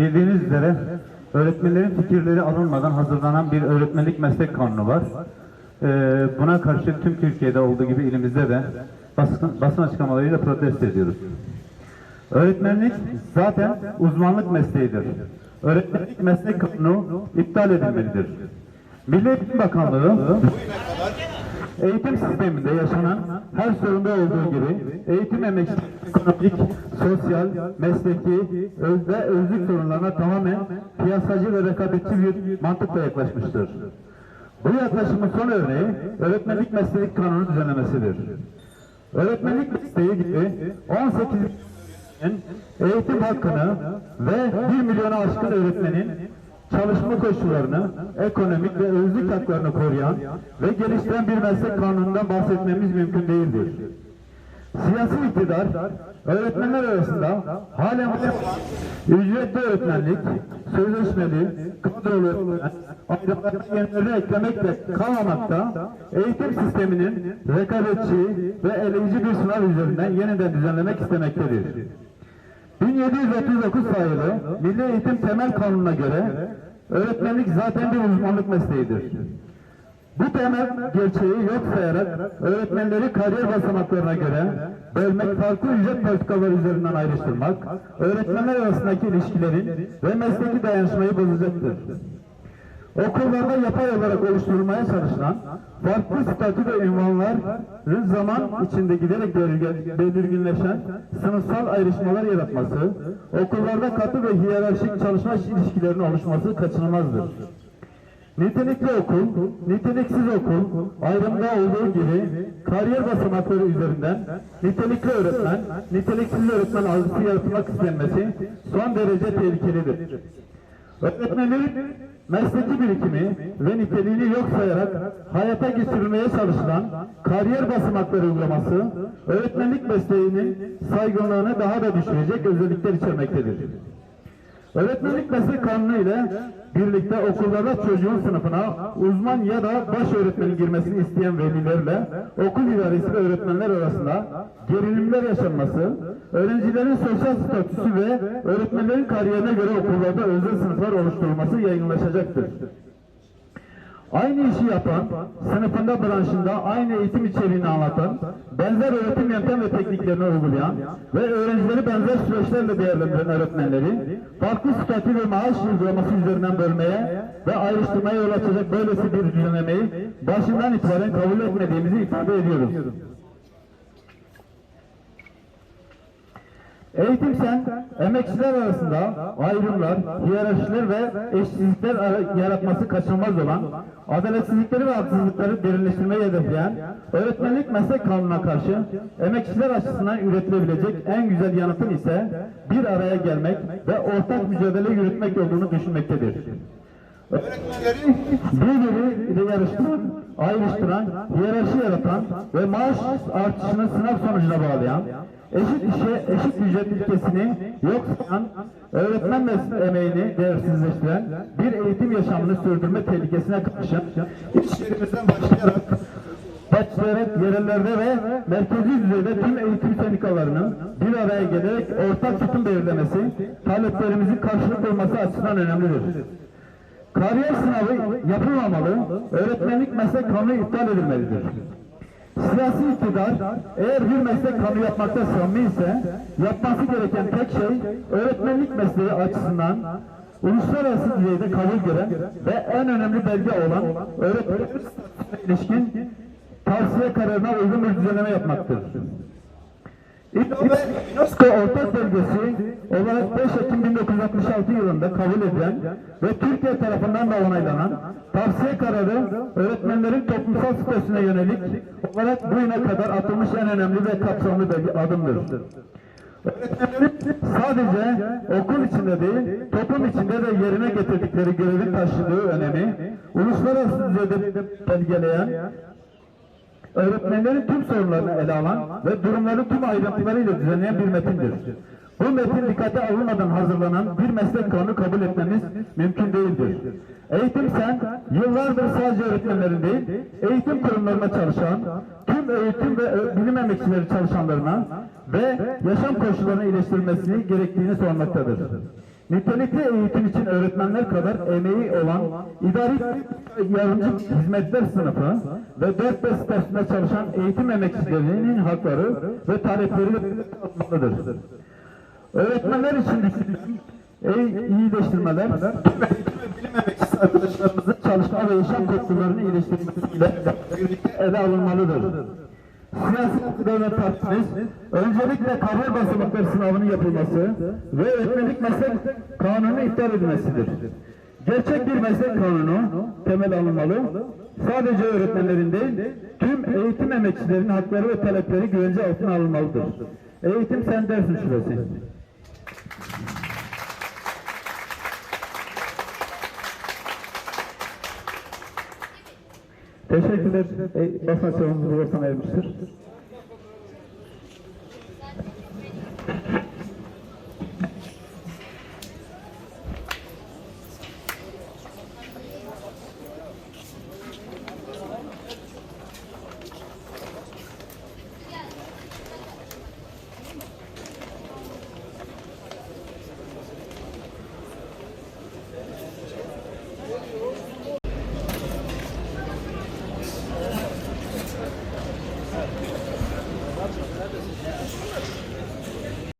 Bildiğiniz üzere öğretmenlerin fikirleri alınmadan hazırlanan bir öğretmenlik meslek kanunu var. Ee, buna karşı tüm Türkiye'de olduğu gibi ilimizde de basın, basın açıklamalarıyla protesto ediyoruz. Öğretmenlik zaten uzmanlık mesleğidir. Öğretmenlik meslek kanunu iptal edilmelidir. Milli Eğitim Bakanlığı eğitim sisteminde yaşanan her sorunda olduğu gibi eğitim emekçisi ekonomik, sosyal, mesleki öz ve özlük sorunlarına tamamen piyasacı ve rekabetçi bir mantıkla yaklaşmıştır. Bu yaklaşımın son örneği öğretmenlik meslek kanunu düzenlemesidir. Öğretmenlik mesleği gibi 18 eğitim hakkını ve 1 milyona aşkın öğretmenin çalışma koşullarını, ekonomik ve özlük haklarını koruyan ve geliştiren bir meslek kanunundan bahsetmemiz mümkün değildir. Siyasi iktidar, öğretmenler arasında halen ücretli öğretmenlik, sözleşmeli, kadrolu öğretmen, yenileri eklemekle kalmamakta, eğitim sisteminin rekabetçi ve eleyici bir sınav üzerinden yeniden düzenlemek istemektedir. 1739 sayılı Milli Eğitim Temel Kanunu'na göre öğretmenlik zaten bir uzmanlık mesleğidir. Bu temel gerçeği yok sayarak öğretmenleri kariyer basamaklarına göre bölmek, farklı ücret politikaları üzerinden ayrıştırmak, öğretmenler arasındaki ilişkilerin ve mesleki dayanışmayı bozacaktır. Okullarda yapay olarak oluşturulmaya çalışılan farklı statü ve ünvanların zaman içinde giderek belirginleşen sınıfsal ayrışmalar yaratması, okullarda katı ve hiyerarşik çalışma ilişkilerinin oluşması kaçınılmazdır. Nitelikli okul, niteliksiz okul ayrımda olduğu gibi kariyer basamakları üzerinden nitelikli öğretmen, niteliksiz öğretmen algısı yaratmak istenmesi son derece tehlikelidir. Öğretmenlerin mesleki birikimi ve niteliğini yok sayarak hayata geçirilmeye çalışılan kariyer basamakları uygulaması, öğretmenlik mesleğinin saygınlığını daha da düşürecek özellikler içermektedir. Öğretmenlik meslek kanunu ile birlikte okullarda çocuğun sınıfına uzman ya da baş öğretmenin girmesini isteyen velilerle okul idaresi ve öğretmenler arasında gerilimler yaşanması, öğrencilerin sosyal statüsü ve öğretmenlerin kariyerine göre okullarda özel sınıflar oluşturulması yayınlaşacaktır. Aynı işi yapan, sınıfında branşında aynı eğitim içeriğini anlatan, benzer öğretim yöntem ve tekniklerini uygulayan ve öğrencileri benzer süreçlerle değerlendiren öğretmenleri farklı statü ve maaş uygulaması üzerinden bölmeye ve ayrıştırmaya yol açacak böylesi bir düzenlemeyi başından itibaren kabul etmediğimizi ifade ediyoruz. Eğitim sen, emekçiler arasında ayrımlar, hiyerarşiler ve eşitsizlikler ara- yaratması kaçınılmaz olan, adaletsizlikleri ve haksızlıkları derinleştirmeyi hedefleyen, öğretmenlik meslek kanununa karşı emekçiler açısından üretilebilecek en güzel yanıtın ise bir araya gelmek ve ortak mücadele yürütmek olduğunu düşünmektedir. Öğretmenlerin Birbiriyle yarıştıran, ayrıştıran, hiyerarşi yaratan ve maaş artışını sınav sonucuna bağlayan, eşit işe eşit ücret ilkesini yok sayan, öğretmen emeğini değersizleştiren bir eğitim yaşamını sürdürme tehlikesine karşı iş yerimizden başlayarak başlayarak yerellerde ve merkezi düzeyde tüm eğitim sendikalarının bir araya gelerek ortak tutum belirlemesi, taleplerimizin karşılık bulması açısından önemlidir. Kariyer sınavı yapılmamalı, öğretmenlik meslek kanunu iptal edilmelidir. Siyasi iktidar eğer bir meslek kanunu yapmakta samimi ise yapması gereken tek şey öğretmenlik mesleği açısından uluslararası düzeyde kabul gören ve en önemli belge olan öğretmenlik ilişkin tavsiye kararına uygun bir düzenleme yapmaktır. UNESCO ortak bölgesi olarak 5 Ekim 1966 yılında kabul edilen ve Türkiye tarafından da onaylanan tavsiye kararı öğretmenlerin toplumsal statüsüne yönelik olarak bugüne kadar atılmış en önemli ve kapsamlı bir adımdır. Öğretmenlerin sadece okul içinde değil, toplum içinde de yerine getirdikleri görevi taşıdığı önemi uluslararası düzeyde belgeleyen öğretmenlerin tüm sorunlarını ele alan ve durumları tüm ayrıntılarıyla düzenleyen bir metindir. Bu metin dikkate alınmadan hazırlanan bir meslek kanunu kabul etmemiz mümkün değildir. Eğitim sen yıllardır sadece öğretmenlerin değil, eğitim kurumlarına çalışan, tüm eğitim ve bilim emekçileri çalışanlarına ve yaşam koşullarını iyileştirmesini gerektiğini sormaktadır. Nitelikli eğitim için öğretmenler kadar emeği olan idari yardımcı hizmetler sınıfı ve 4-5 stajında çalışan eğitim emekçilerinin hakları ve talepleri alınmalıdır. Öğretmenler için düşünülen e- iyileştirmeler, bilim emekçisi arkadaşlarımızın çalışma ve yaşam koşullarını iyileştirmesiyle birlikte ele alınmalıdır. Siyasi ve partimiz öncelikle kariyer basamakları sınavının yapılması ve öğretmenlik meslek kanunu iptal edilmesidir. Gerçek bir meslek kanunu temel alınmalı. Sadece öğretmenlerin değil, tüm eğitim emekçilerinin hakları ve talepleri güvence altına alınmalıdır. Eğitim sen dersin şurası. Teşekkürler. E, basın sevimli basın ermiştir.